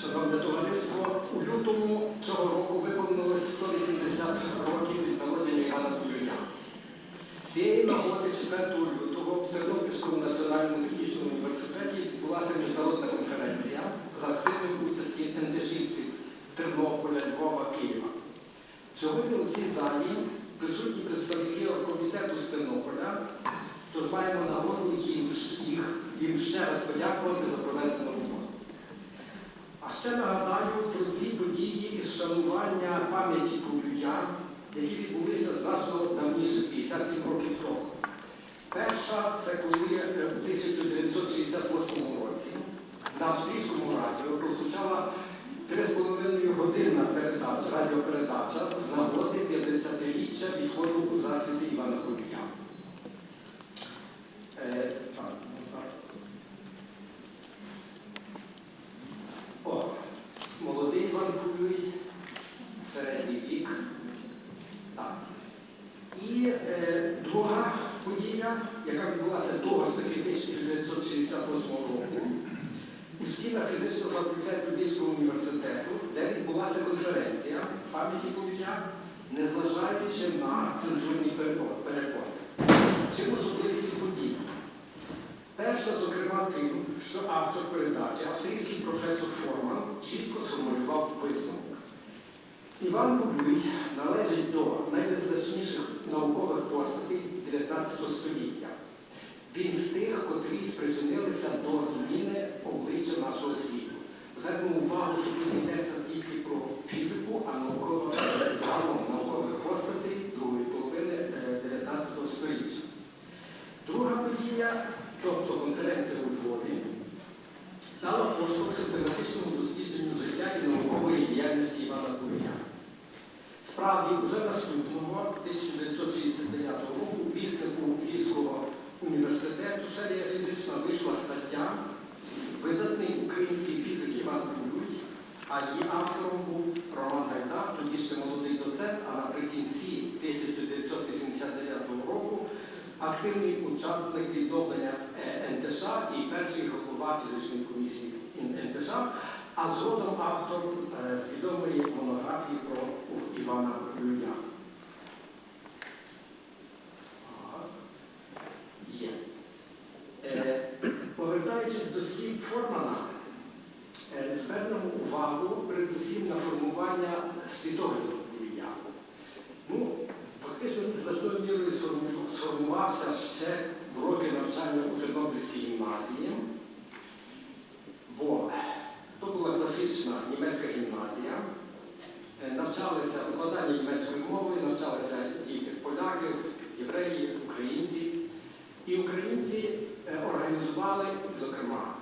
Шановне товариство, у лютому цього року виповнилось 180 років від народження Івана Кулюня. Цієї нагоди 4 лютого в Тернопільському національному технічному університеті відбулася міжнародна конференція за активної участі НТШівців Тернополя, Львова, Києва. Сьогодні у цій залі присутні представники оргкомітету з Тернополя, тож маємо нагоду їм, їм ще раз подякувати за проведену ще нагадаю про дві події із шанування пам'яті Кулюя, які відбулися значно давніше 57 років тому. Перша це коли е, у 1968 році на австрійському радіо прозвучала 3,5 годинна передача, радіопередача з нагоди 50-річчя відходу у засвіті Івана Кулюя. Формана, е, звернемо увагу передусім на формування світогляду Кулюя. Ну, фактично він значною мірою сформувався ще в роки навчання у Тернопільській гімназії, бо то була класична німецька гімназія. Е, Навчалися викладання німецької мови, навчалися діти поляків, євреї, українці. І українці е, організували, зокрема,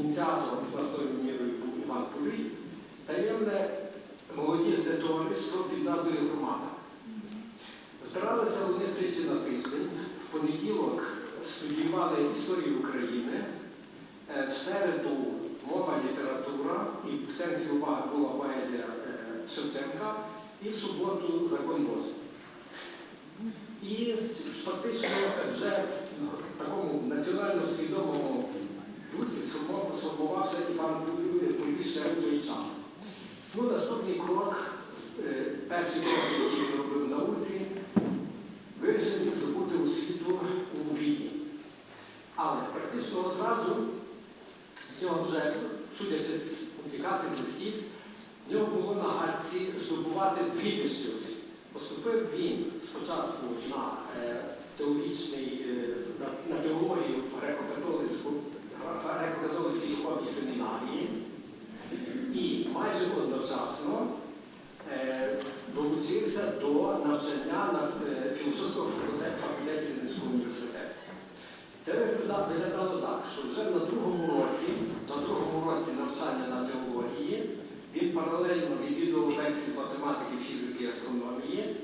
ініціатором значною мірою Іван Полій, таємне молодіжне товариство під назвою Громада. Збиралися вони тричі на тиждень. В понеділок студіювали історію України, е, в середу мова, література, і в центрі уваги була поезія е, Шевченка, і в суботу закон Божий. І фактично вже в такому національно свідомому сформу- сформувався Іван Кулюй ще в той час. Ну, наступний крок, е, перший крок, який він робив в науці, вирішив здобути освіту у Відні. Але практично одразу з нього вже, судячи з публікацій листів, в нього було на гадці здобувати дві вищі. Поступив він спочатку на е, теологічний, е, на, на теологію греко-католицьку, греко-католицькій духовній семінарії і майже одночасно е, долучився до навчання на е, філософського факультету факультеті Вінницького університету. Це виглядало так, що вже на другому році, на другому році навчання на теології він паралельно відвідував лекції з математики, фізики і астрономії.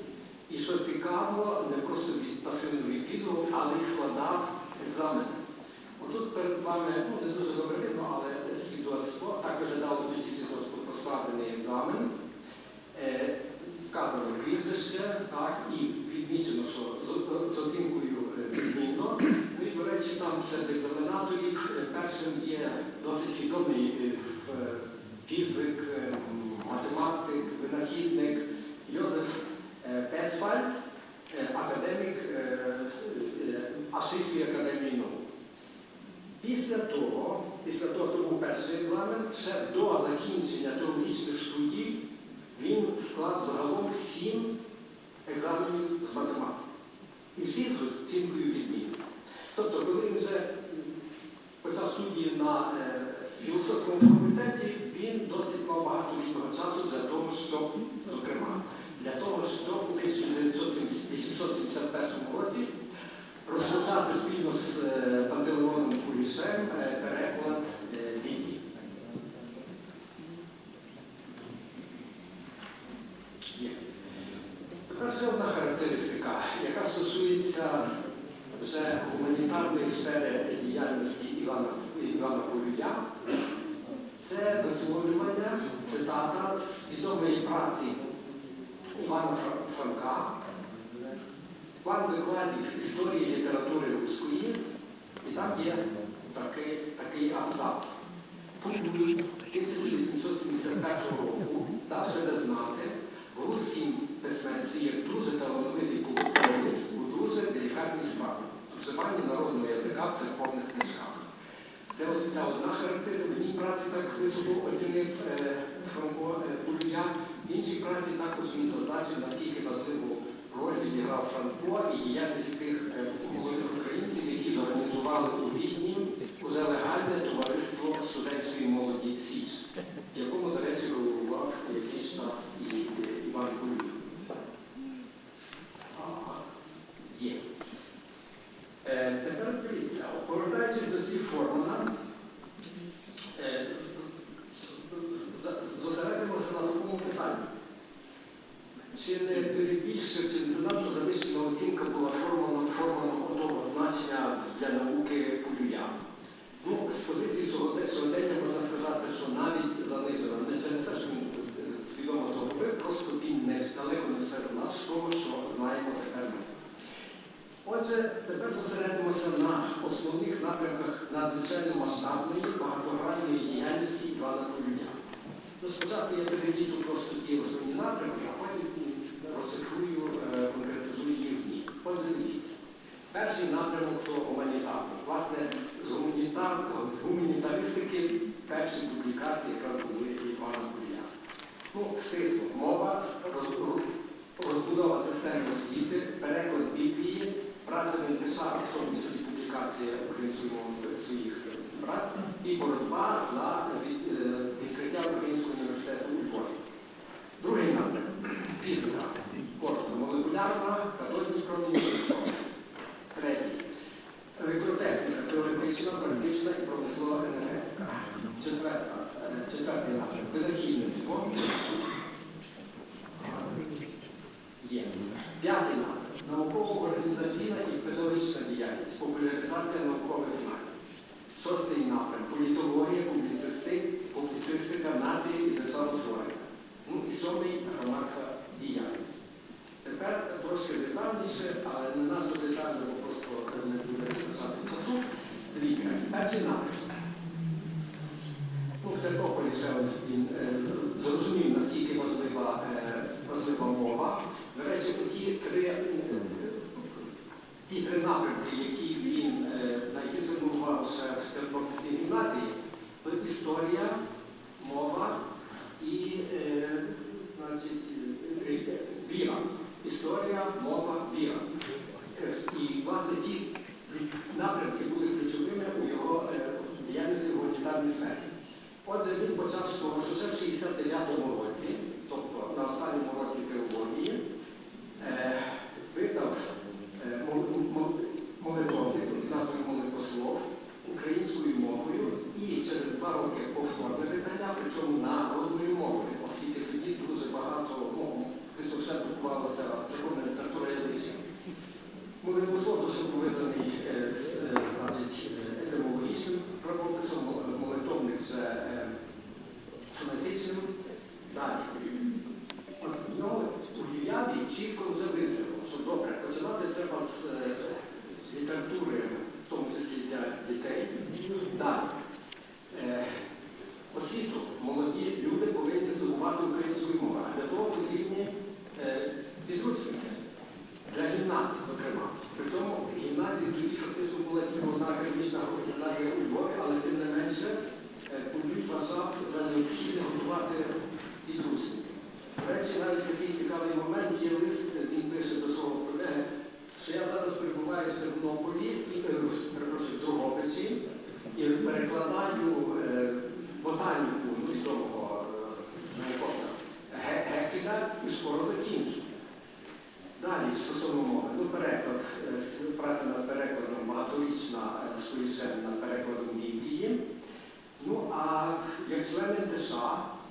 І що цікаво, не просто від, пасивно відвідував, але й складав екзамен. Отут перед вами ну, не дуже добре видно, але свідоцтво, так виглядало тоді свідоцтво про складений екзамен. Е, вказано прізвище, так, і відмічено, що з, з оцінкою е, відмінно. Ну і, до речі, там серед екзаменаторів е, першим є досить відомий е, фізик, е, математик, винахідник Йозеф е, Песфальд, академік Австрійської академії наук. Після того, після того, хто був перший екзамен, ще до закінчення теологічних студій він склав загалом сім екзаменів з математики. І всі з оцінкою відмінно. Тобто, коли він вже почав студії на е, філософському факультеті, він досить мав багато вільного часу для того, щоб, зокрема, для того, щоб у 1871 році розпочати спільно з е, Пантелеоном Кулішем е, переклад е, Біблії. Є. Тепер ще одна характеристика, яка стосується вже гуманітарної сфери діяльності Івана, Івана Полюя. Це висловлювання, цитата з відомої праці Івана Фра- Франка, план викладів історії літератури руської, і там є такий, такий абзац. Пункт 1871 року дав себе знати, в руській письменстві є дуже талановитий публіцист у дуже делікатній справі. Вживання народного язика в церковних книжках. Це ось ця одна характеристика. В одній праці так високо оцінив е, Франко е, в іншій праці також він зазначив, наскільки важливу роль відіграв Франко і діяльність тих е, молодих українців, які зорганізували у Відні уже легальне товариство студентської молоді Січ, в якому, до речі, головував якийсь час і е, Іван Полюй. Ага. Є. Е, Тепер дивіться, повертаючись до слів Формана, е, за- зосередимося на такому питанні. Чи не перебільшив, чи не занадто завищена оцінка була формана форманого того значення для науки Полюя? Ну, з позиції сьогодення сьогодення можна сказати, що навіть занижена, не через те, що він е, свідомо того робив, просто він не далеко не все знав з того, що знаємо тепер ми. Отже, тепер зосередимося на основних напрямках надзвичайно масштабної багатогранної діяльності Івана Полюя. Ну, спочатку я перелічу просто ті основні напрямки, а потім розшифрую, е, конкретизую їх зміст. Отже, дивіться. Перший напрямок то гуманітарний. Власне, з, гуманітар, з гуманітаристики перші публікації, яка були Івана Полюя. Ну, стисло, мова, роз- розбудова системи освіти, переклад Біблії, праця Мендеша, в тому числі публікація української мови своїх брат, і боротьба за е, відкриття Українського чітко вже що добре, починати треба е, з літератури, в тому числі для дітей. Далі. Е, освіту молоді люди повинні здобувати українською мовою, а для того потрібні е, підручники для гімназії, зокрема. Причому гімназії тоді saw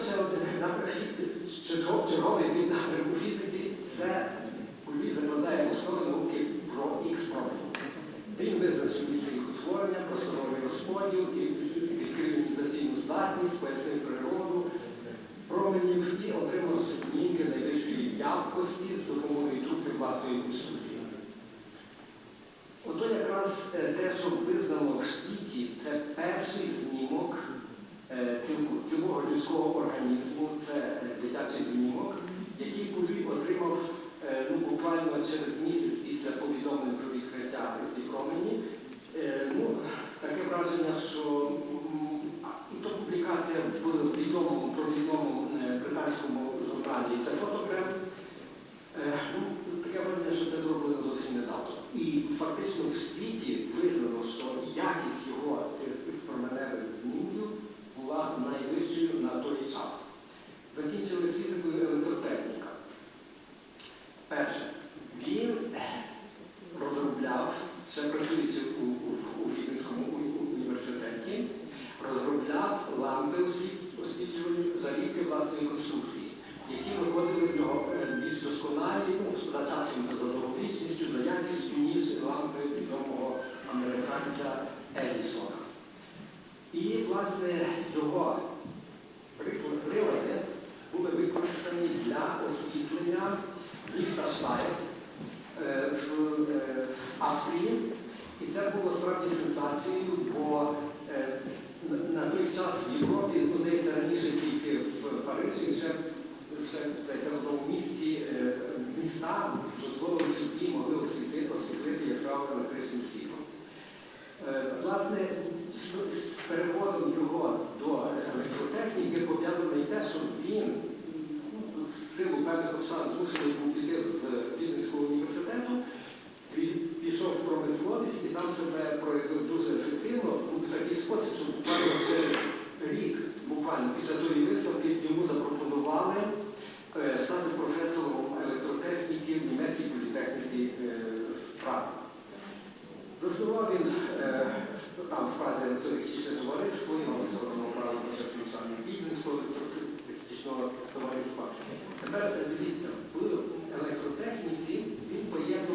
So and another to, talk to Robbie. Being that цього людського організму, це дитячий знімок, який Кулій отримав е, ну, буквально через місяць після повідомлень про відкриття ці промені. Е, ну, Таке враження, що то публікація в відомому провідному е, британському журналі це фото. користує вже на тому місці е, міста дозволили собі, могли освітити, освітлити яскраво електричним світлом. Е, власне, з переходом його до електротехніки пов'язано і те, що він з силу певних обставин змусили був піти з Вінницького університету, пішов в промисловість і там себе проявив. він е, ну, там вказує туристичне товариство, і сторону правду часу саме бідницького туристичного товариства. Тепер дивіться, в електротехніці він поєднує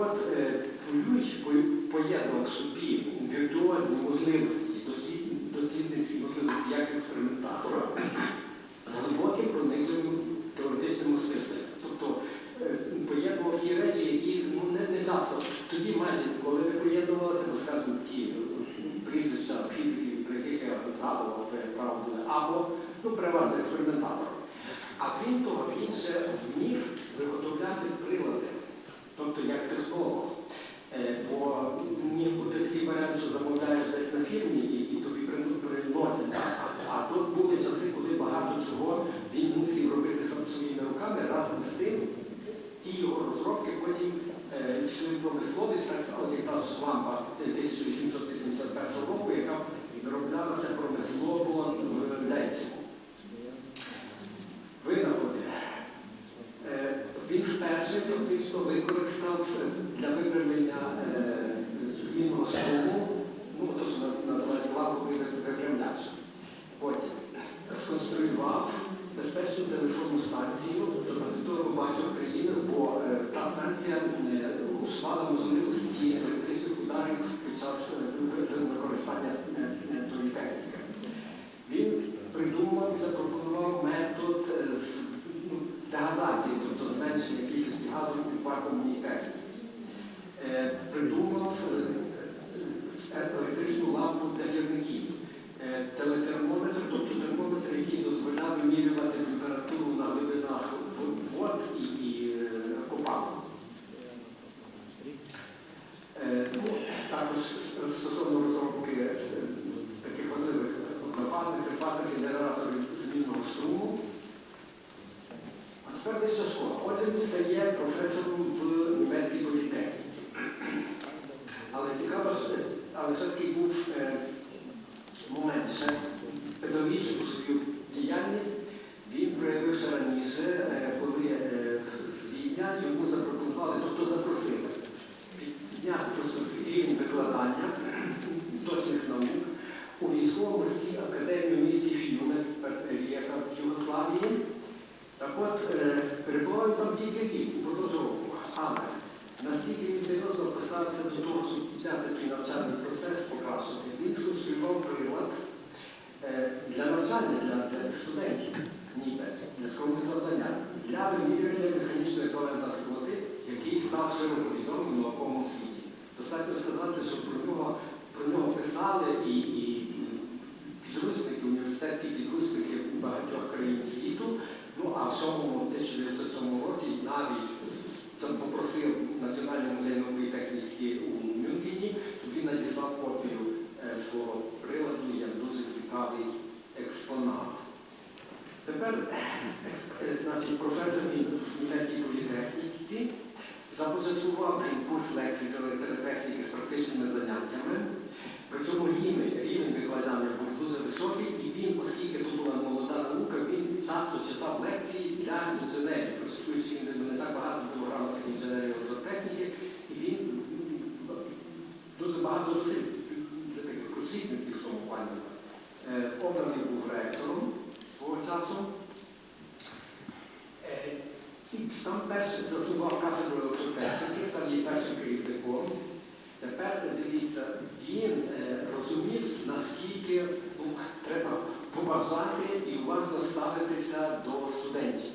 от е, Полюч поєднав собі віртуозні можливості, дослідницькі можливості як експериментатора з глибоким проникливим теоретичним осмисленням. Тобто е, поєднував ті речі, які ну, не, не часто. Тоді майже коли не поєднувалися, ну, скажімо, ті е, прізвища фізики, про яких я згадував, правду, або ну, переважно експериментатор. А крім того, він ще вмів виготовляти прилади. Тобто як технолог. Е, бо міг бути такий варіант, що замовляєш десь на фірмі і, і тобі приносять. А тут були часи, коли багато чого він мусив робити сам своїми руками разом з тим, ті його розробки потім е, йшли промисловість, так само, як та ж лампа 1881 року, яка відроблялася промисловість. Широко відомим в науковому світі. Достатньо сказати, що про нього, про нього писали і, і підручники, університетські підручники у багатьох країн світу. Ну а в цьому 1907 році навіть попросив Національний музей і техніки у Мюнхені, щоб надіслав копію е, свого приладу, як дуже цікавий експонат. Тепер е, значить, професор започаткував курс лекцій з електротехніки з практичними заняттями. Причому рівень, рівень викладання був дуже високий, і він, оскільки тут була молода наука, він часто читав лекції для інженерів, працюючи не так багато було грамотних інженерів електротехніки, і він дуже багато таких просвітників в тому плані. Обраний був ректором свого часу. Е, І сам перший заснував кафедру електротехніки, став її першим керівником. Тепер дивіться, він е, розумів, наскільки ну, треба поважати і уважно ставитися до студентів.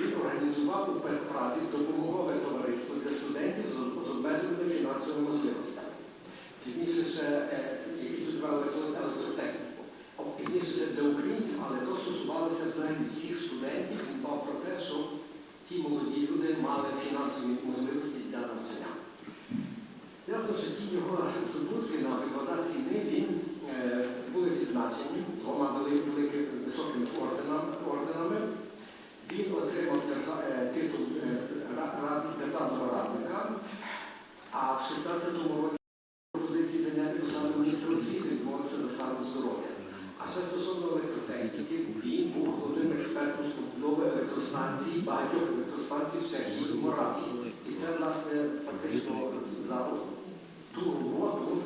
Він організував у Петпразі допомогове товариство для студентів з обмеженими фінансовими можливостями. Пізніше ще е, студували електротехніку. Пізніше ще для українців, але то стосувалося взагалі всіх студентів. Він дбав про те, щоб ті молоді люди мали фінансові можливості для навчання. Ясно, що ті його здобутки на викладацькій ниві е, були відзначені двома великими високими орденами. Він отримав держа- е, титул е, ра- рад- державного радника, а в 16-му році пропозиції заняти посаду міністра освіти відмовився за станом здоров'я. А ще стосовно електротехніки, він був головним експертом з побудови електростанцій, багатьох електростанцій в Чехії і Моравії. І це, власне, фактично за ту роботу,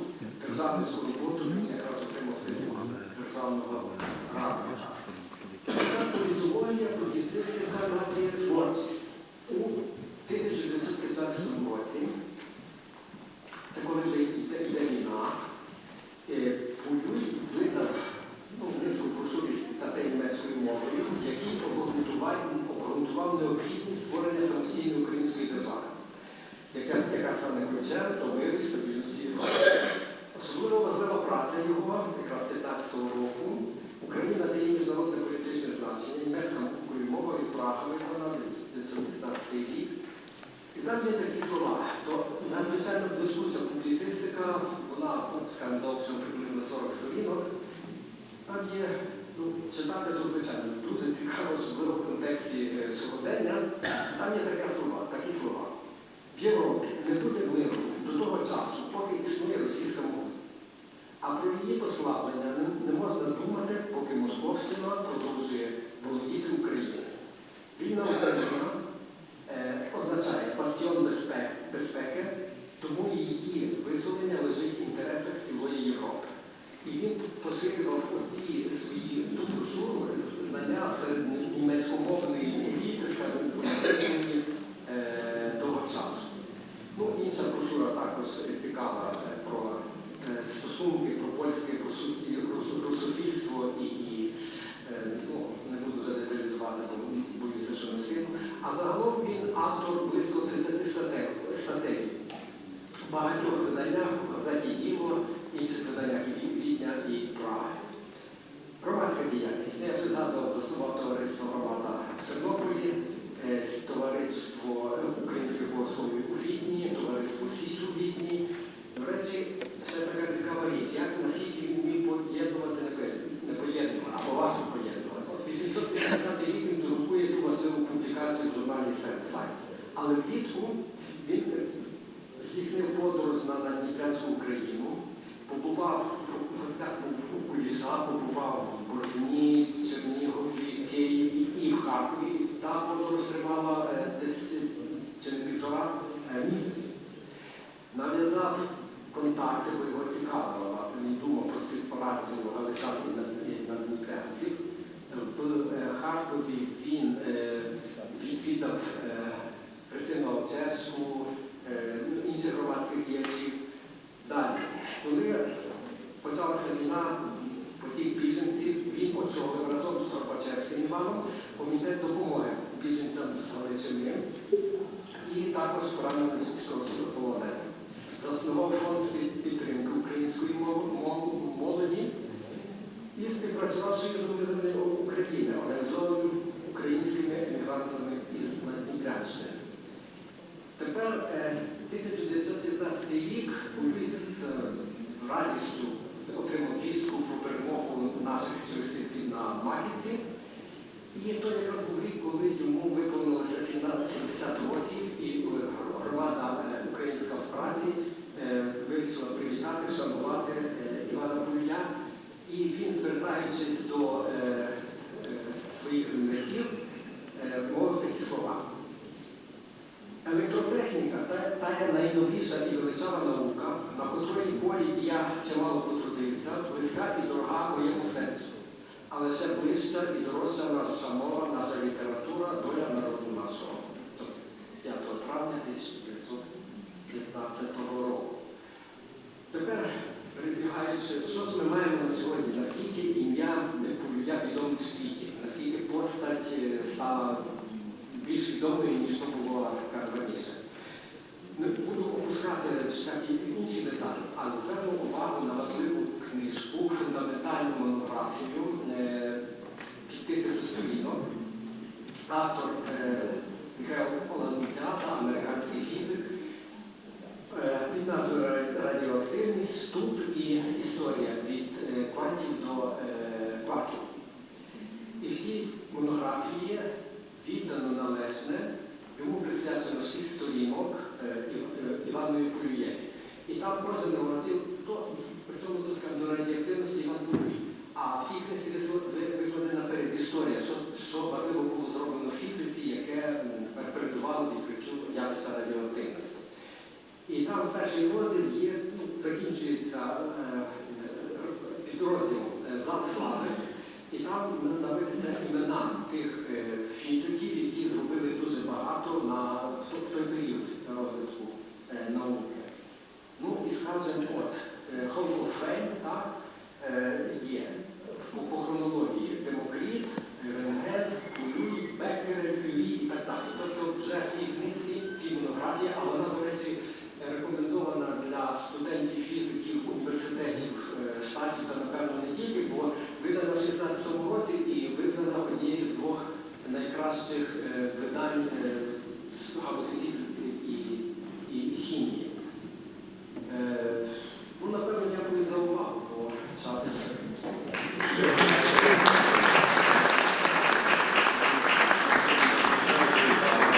державну цю роботу, він якраз отримав титул державного радника. Це політологія, публіцистика, нація, творчість. У 1915 році, це коли вже йде, йде війна, е, Пулюй видав ну, низку брошурів статей німецькою мовою, які обґрунтували обґрунтували необхідність створення самостійної української держави, яка, яка стане ключем до миру і стабільності Європи. Особливо важлива праця його, якраз 15-го року, Україна дає міжнародне політичне значення, німецька мовою мова від Прага виконана 1915 рік. І там є такі слова. То надзвичайно блискуча публіцистика, вона, ну, скажімо, за обсягом приблизно 40 сторінок. Там є, ну, читати звичайно, дуже цікаво, особливо в контексті е, сьогодення. Там є такі слова, такі слова. В Європі не буде миру до того часу, поки існує російська мова. А про її послаблення не, не можна думати, поки Московщина продовжує володіти Україною. Вільна Україна означає бастіон безпеки, тому її визволення лежить в інтересах цілої Європи. І він поширював оці свої брошуру знання серед німецькомовної еліти, політичної ближча і наша література, доля народу. Тобто 5 травня 1915 року. Тепер, перебігаючи, що ж ми маємо на сьогодні? Наскільки ім'я Полюя відоме в світі, наскільки постать е, стала більш відомою, ніж то скажімо, раніше. Не буду опускати всякі інші деталі, але зверну увагу на важливу книжку, фундаментальну монографію е, під тисячу сторінок. Автор е, Михайло Поланцята, американський фізик, е, під назвою Радіоактивність, вступ і історія від е, квантів до кварків. І в тій монографії віддано належне, йому присвячено шість сторінок Ів- Іванові Полюєві. І там кожен то, причому тут до радіоактивності Іван Полюй. А в тій ви- викладена передісторія, що, що яке передувало відкриттю явища радіоактивності. І там перший розділ є, ну, закінчується е,